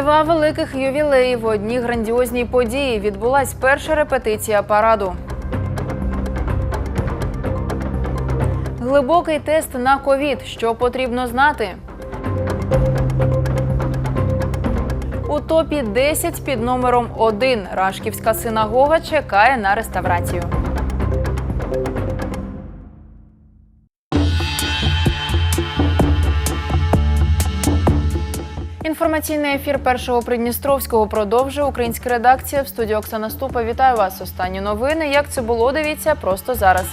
Два великих ювілеї в одній грандіозній події відбулась перша репетиція параду. Глибокий тест на ковід. Що потрібно знати? У топі 10 під номером 1 Рашківська синагога чекає на реставрацію. Інформаційний ефір першого Придністровського продовжує українська редакція в студії Оксана Ступа. Вітаю вас. Останні новини. Як це було? Дивіться просто зараз.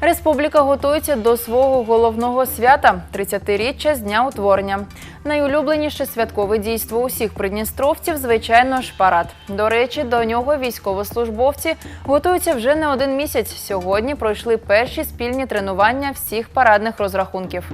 Республіка готується до свого головного свята 30-річчя з дня утворення. Найулюбленіше святкове дійство усіх придністровців, звичайно ж, парад. До речі, до нього військовослужбовці готуються вже не один місяць. Сьогодні пройшли перші спільні тренування всіх парадних розрахунків.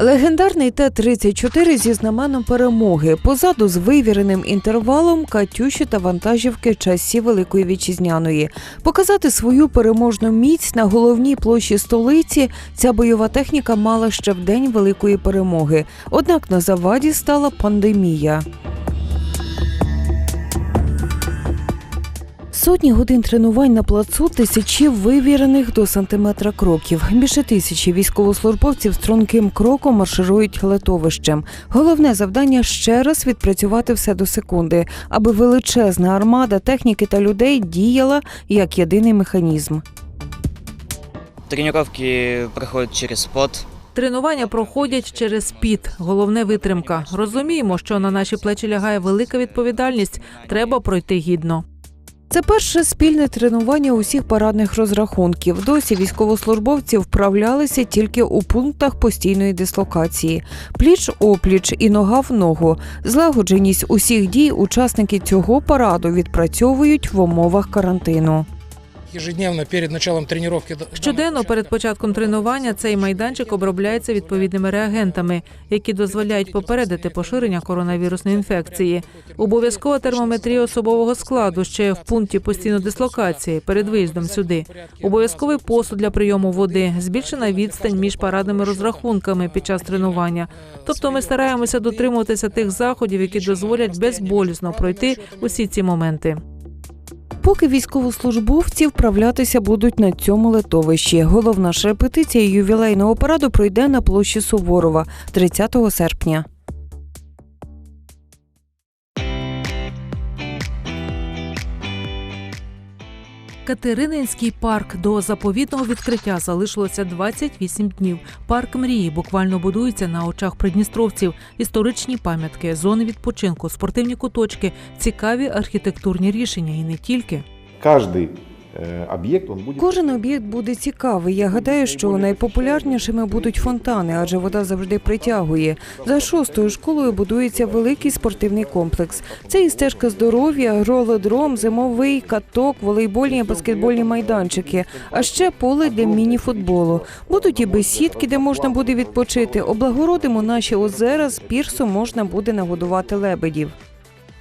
Легендарний Т-34 зі знаменом перемоги. Позаду з вивіреним інтервалом Катюші та вантажівки часів Великої Вітчизняної. Показати свою переможну міць на головній площі столиці ця бойова техніка мала ще в день Великої перемоги. Однак на заваді стала пандемія. Сотні годин тренувань на плацу, тисячі вивірених до сантиметра кроків. Більше тисячі військовослужбовців струнким кроком марширують летовищем. Головне завдання ще раз відпрацювати все до секунди, аби величезна армада техніки та людей діяла як єдиний механізм. Тренировки проходят через пот. Тренування проходять через піт. Головне витримка. Розуміємо, що на наші плечі лягає велика відповідальність. Треба пройти гідно. Це перше спільне тренування усіх парадних розрахунків. Досі військовослужбовці вправлялися тільки у пунктах постійної дислокації: пліч опліч і нога в ногу. Злагодженість усіх дій учасники цього параду відпрацьовують в умовах карантину. Ежедневно перед началом тренировки Щоденно перед початком тренування цей майданчик обробляється відповідними реагентами, які дозволяють попередити поширення коронавірусної інфекції. Обов'язкова термометрія особового складу ще в пункті постійної дислокації перед виїздом сюди. Обов'язковий посуд для прийому води, збільшена відстань між парадними розрахунками під час тренування. Тобто ми стараємося дотримуватися тих заходів, які дозволять безболісно пройти усі ці моменти. Поки військовослужбовці вправлятися будуть на цьому литовищі. Головна ж репетиція ювілейного параду пройде на площі Суворова 30 серпня. Катерининський парк до заповітного відкриття залишилося 28 днів. Парк мрії буквально будується на очах придністровців. Історичні пам'ятки, зони відпочинку, спортивні куточки, цікаві архітектурні рішення і не тільки. каждый э, объект, он будет... Кожен об'єкт буде цікавий. Я гадаю, що найпопулярнішими будуть фонтани, адже вода завжди притягує. За шостою школою будується великий спортивний комплекс. Це і стежка здоров'я, ролодром, зимовий каток, волейбольні баскетбольні майданчики, а ще поле для міні-футболу. Будуть і бесідки, де можна буде відпочити. Облагородимо наші озера з пірсу можна буде нагодувати лебедів.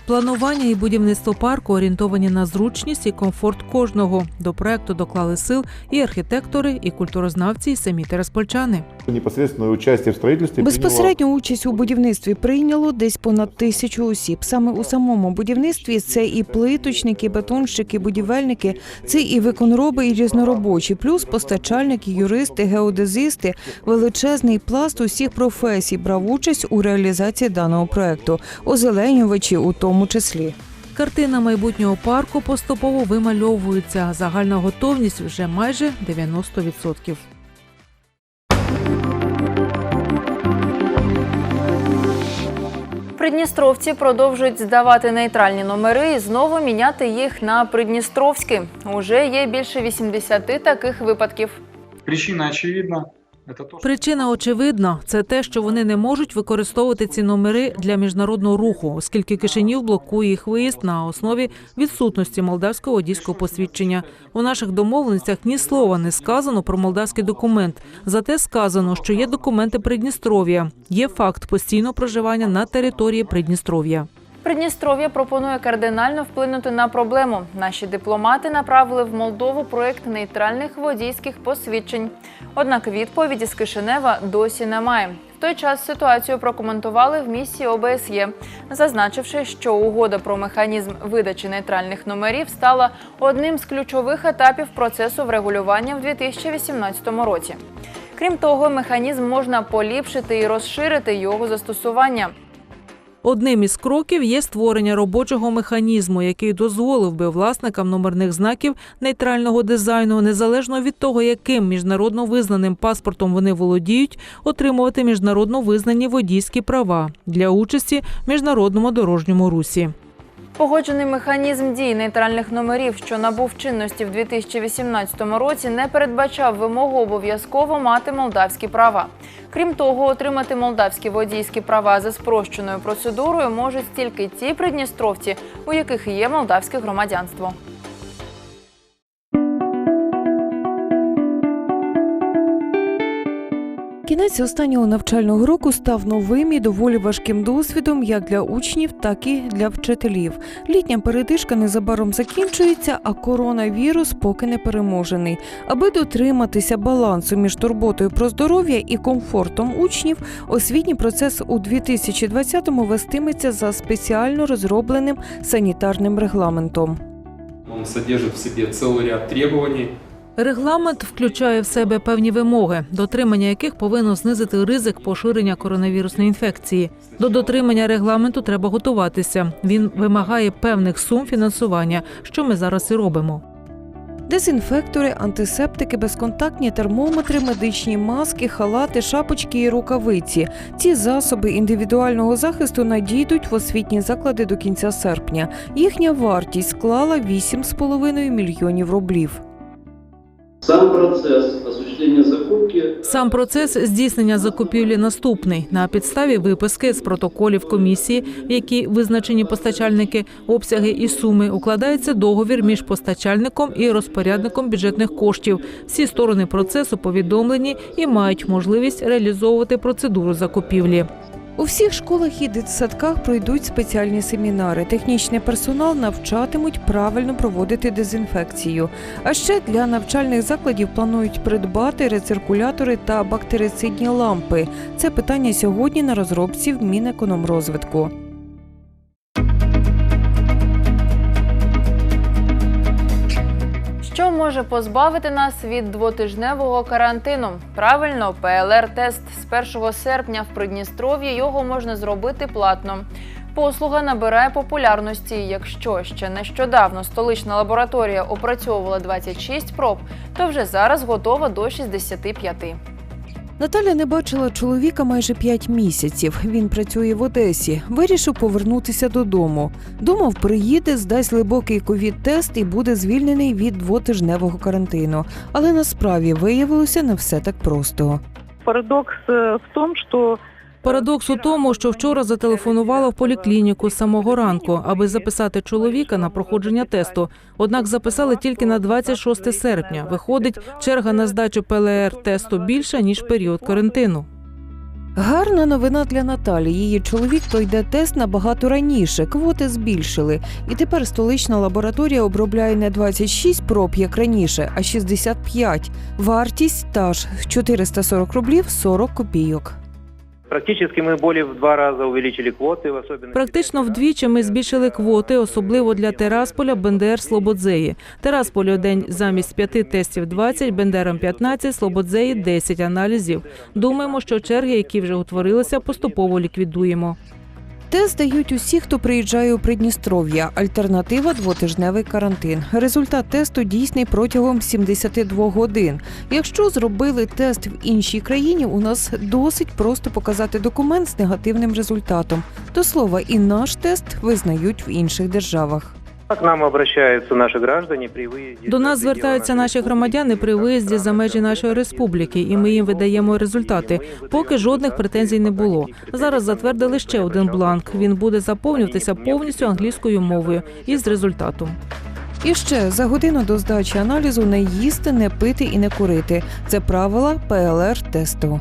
Планування і будівництво парку орієнтовані на зручність і комфорт кожного. До проекту доклали сил і архітектори, і культурознавці, і самі тераспольчани. Непосредственное участие в строительстве Безпосередню участь у будівництві прийняло десь понад тисячу осіб. Саме у самому будівництві це і плиточники, бетонщики, будівельники, це і виконроби, і різноробочі, плюс постачальники, юристи, геодезисти. Величезний пласт усіх професій брав участь у реалізації даного проекту, озеленювачі у тому числі. Картина майбутнього парку поступово вимальовується. Загальна готовність вже майже 90%. Придністровці продовжують здавати нейтральні номери і знову міняти їх на придністровські. Уже є більше 80 таких випадків. Причина очевидна. Причина очевидна це те, що вони не можуть використовувати ці номери для міжнародного руху, оскільки Кишинів блокує їх виїзд на основі відсутності молдавського водійського посвідчення. У наших домовленостях ні слова не сказано про молдавський документ. Зате сказано, що є документи Придністров'я. Є факт постійного проживання на території Придністров'я. Придністров'я пропонує кардинально вплинути на проблему. Наші дипломати направили в Молдову проект нейтральних водійських посвідчень. Однак відповіді з Кишинева досі немає. В той час ситуацію прокоментували в місії ОБСЄ, зазначивши, що угода про механізм видачі нейтральних номерів стала одним з ключових етапів процесу врегулювання в 2018 році. Крім того, механізм можна поліпшити і розширити його застосування. Одним із кроків є створення робочого механізму, який дозволив би власникам номерних знаків нейтрального дизайну, незалежно від того, яким міжнародно визнаним паспортом вони володіють, отримувати міжнародно визнані водійські права для участі в міжнародному дорожньому русі. Погоджений механізм дій нейтральних номерів, що набув чинності в 2018 році, не передбачав вимогу обов'язково мати молдавські права. Крім того, отримати молдавські водійські права за спрощеною процедурою можуть тільки ті придністровці, у яких є молдавське громадянство. Кінець останнього навчального року став новим і доволі важким досвідом як для учнів, так і для вчителів. Літня передишка незабаром закінчується, а коронавірус поки не переможений. Аби дотриматися балансу між турботою про здоров'я і комфортом учнів, освітній процес у 2020-му вестиметься за спеціально розробленим санітарним регламентом. Он содержит в себе целый ряд требований, Регламент включає в себе певні вимоги, дотримання яких повинно знизити ризик поширення коронавірусної інфекції. До дотримання регламенту треба готуватися. Він вимагає певних сум фінансування, що ми зараз і робимо. Дезінфектори, антисептики, безконтактні термометри, медичні маски, халати, шапочки і рукавиці. Ці засоби індивідуального захисту надійдуть в освітні заклади до кінця серпня. Їхня вартість склала 8,5 мільйонів рублів. Сам процесс осуществления закупки Сам процес здійснення закупівлі наступний на підставі виписки з протоколів комісії, в якій визначені постачальники, обсяги і суми, укладається договір між постачальником і розпорядником бюджетних коштів. Всі сторони процесу повідомлені і мають можливість реалізовувати процедуру закупівлі. У всіх школах і дитсадках пройдуть спеціальні семінари. Технічний персонал навчатимуть правильно проводити дезінфекцію. А ще для навчальних закладів планують придбати рециркулятори та бактерицидні лампи. Це питання сьогодні на розробці в Мінекономрозвитку. Що може позбавити нас від двотижневого карантину? Правильно, ПЛР-тест з 1 серпня в Придністров'ї його можна зробити платно. Послуга набирає популярності. Якщо ще нещодавно столична лабораторія опрацьовувала 26 проб, то вже зараз готова до 65. Наталя не бачила чоловіка майже п'ять місяців. Він працює в Одесі. Вирішив повернутися додому. Думав, приїде, здасть глибокий ковід-тест і буде звільнений від двотижневого карантину. Але насправді виявилося не все так просто. Парадокс э, в тому, что Парадокс у тому, що вчора зателефонувала в поліклініку з самого ранку, аби записати чоловіка на проходження тесту. Однак записали тільки на 26 серпня. Виходить, черга на здачу ПЛР-тесту більша ніж період карантину. Гарна новина для Наталі. Її чоловік пройде тест набагато раніше. Квоти збільшили. І тепер столична лабораторія обробляє не 26 проб, як раніше, а 65. Вартість та ж 440 рублів 40 копійок. Практически ми более в два рази увеличили квоти. в особенности... Практично вдвічі ми збільшили квоти, особливо для Терасполя, Бендер, Слободзеї. Терасполю день замість п'яти тестів 20, Бендерам 15, Слободзеї 10 аналізів. Думаємо, що черги, які вже утворилися, поступово ліквідуємо. Тест здають усі, хто приїжджає у Придністров'я. Альтернатива двотижневий карантин. Результат тесту дійсний протягом 72 годин. Якщо зробили тест в іншій країні, у нас досить просто показати документ з негативним результатом. До слова, і наш тест визнають в інших державах. К нам обращаются наши граждане при выезде. До нас звертаються наші громадяни при виїзді за межі нашої республіки, і ми їм видаємо результати. Поки жодних претензій не було. Зараз затвердили ще один бланк. Він буде заповнюватися повністю англійською мовою із результатом. І ще за годину до здачі аналізу не їсти, не пити і не курити. Це правила ПЛР-тесту.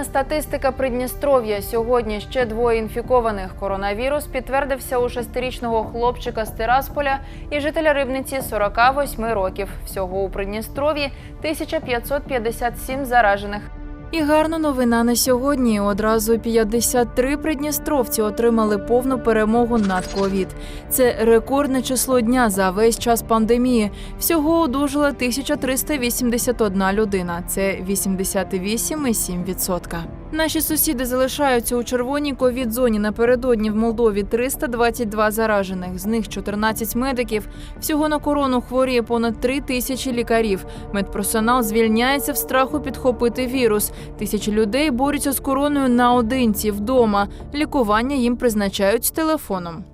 Офіційна статистика Придністров'я. Сьогодні ще двоє інфікованих. Коронавірус підтвердився у шестирічного хлопчика з Тирасполя і жителя Рибниці 48 років. Всього у Придністров'ї 1557 заражених. І гарна новина на сьогодні. Одразу 53 придністровці отримали повну перемогу над ковід. Це рекордне число дня за весь час пандемії. Всього одужала 1381 людина. Це 88,7%. Наші сусіди залишаються у червоній ковід-зоні. Напередодні в Молдові 322 заражених. З них 14 медиків. Всього на корону хворіє понад 3 тисячі лікарів. Медперсонал звільняється в страху підхопити вірус. Тисячі людей борються з короною наодинці вдома. Лікування їм призначають телефоном.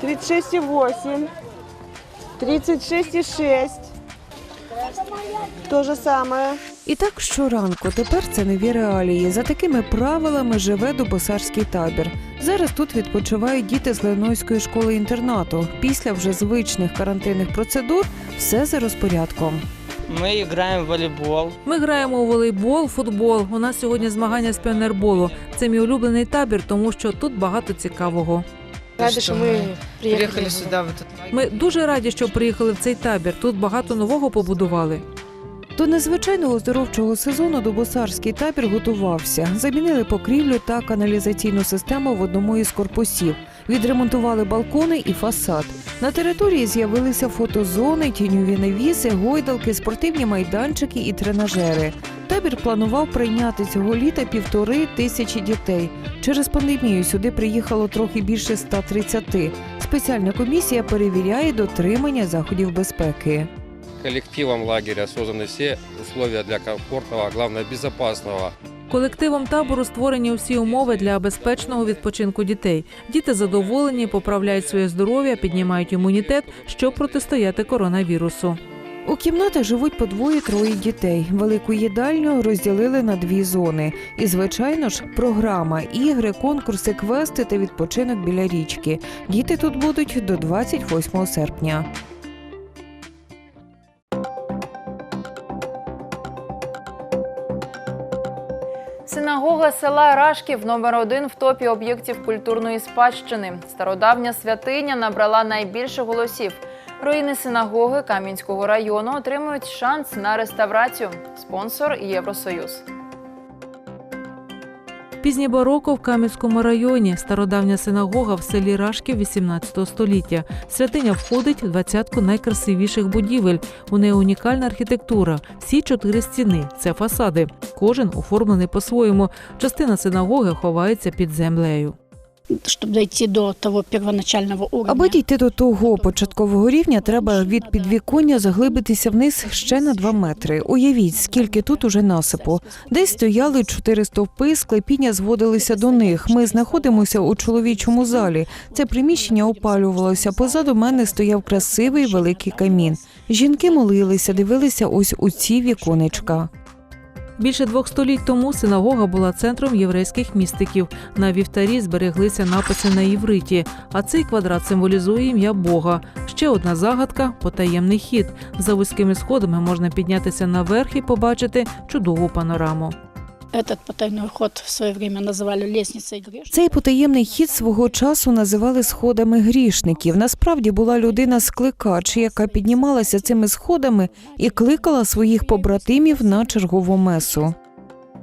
Тридцать шесть и восемь. Тридцать шесть и шесть. То же самое. І так щоранку тепер це нові реалії. За такими правилами живе Дубосарський табір. Зараз тут відпочивають діти з Ленойської школи інтернату. Після вже звичних карантинних процедур все за розпорядком. Ми граємо в волейбол. Ми граємо у волейбол, футбол. У нас сьогодні змагання з піонерболу. Це мій улюблений табір, тому що тут багато цікавого. Рады, что мы приехали. сюди. В этот... Ми дуже раді, що приїхали в цей табір. Тут багато нового побудували. До незвичайного оздоровчого сезону Дубосарський табір готувався. Замінили покрівлю та каналізаційну систему в одному із корпусів. Відремонтували балкони і фасад. На території з'явилися фотозони, тіньові навіси, гойдалки, спортивні майданчики і тренажери. Табір планував прийняти цього літа півтори тисячі дітей. Через пандемію сюди приїхало трохи більше 130. Спеціальна комісія перевіряє дотримання заходів безпеки. Коллективом лагеря созданы все условия для комфортного, а главное безопасного Колективом табору створені усі умови для безпечного відпочинку дітей. Діти задоволені, поправляють своє здоров'я, піднімають імунітет, щоб протистояти коронавірусу. У кімнатах живуть по двоє-троє дітей. Велику їдальню розділили на дві зони. І, звичайно ж, програма, ігри, конкурси, квести та відпочинок біля річки. Діти тут будуть до 28 серпня. Синагога села Рашків номер один в топі об'єктів культурної спадщини. Стародавня святиня набрала найбільше голосів. Руїни синагоги Кам'янського району отримують шанс на реставрацію. Спонсор Євросоюз. Пізнє бароко в Кам'янському районі, стародавня синагога в селі Рашків 18 століття. Святиня входить в двадцятку найкрасивіших будівель. У неї унікальна архітектура. Всі чотири стіни це фасади. Кожен оформлений по-своєму. Частина синагоги ховається під землею. Щоб дійти до того первоначального уровня. Аби дійти до того початкового рівня, треба від підвіконня заглибитися вниз ще на 2 метри. Уявіть, скільки тут уже насипу. Десь стояли чотири стовпи, склепіння зводилися до них. Ми знаходимося у чоловічому залі. Це приміщення опалювалося. Позаду мене стояв красивий великий камін. Жінки молилися, дивилися ось у ці віконечка. Більше двох століть тому синагога була центром єврейських містиків. На вівтарі збереглися написи на євриті, а цей квадрат символізує ім'я Бога. Ще одна загадка потаємний хід. За вузькими сходами можна піднятися наверх і побачити чудову панораму. Этот потайной ход в своє время називали лестницей грешников. Цей потаємний хід свого часу називали сходами грішників. Насправді була людина скликач, яка піднімалася цими сходами і кликала своїх побратимів на чергову месу.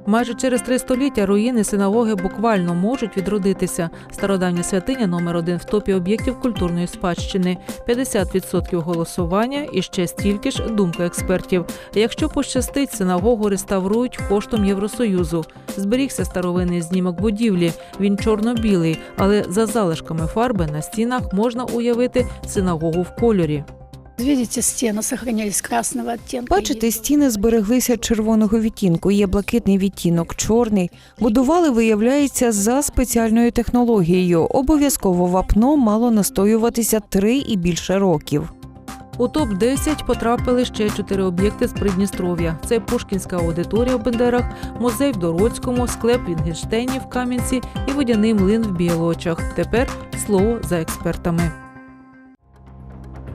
Майже через три століття руїни синагоги буквально можуть відродитися. Стародавня святиня номер один в топі об'єктів культурної спадщини. 50% голосування і ще стільки ж думка експертів. Якщо пощастить, синагогу реставрують коштом Євросоюзу. Зберігся старовинний знімок будівлі. Він чорно-білий, але за залишками фарби на стінах можна уявити синагогу в кольорі. Видите, стены сохранились красного оттенка. Бачите, стіни збереглися червоного відтінку. Є блакитний відтінок, чорний. Будували, виявляється, за спеціальною технологією. Обов'язково вапно мало настоюватися три і більше років. У топ 10 потрапили ще чотири об'єкти з Придністров'я. Це Пушкінська аудиторія в Бендерах, музей в Дородському, склеп в в Кам'янці і водяний млин в Бієлочах. Тепер слово за експертами.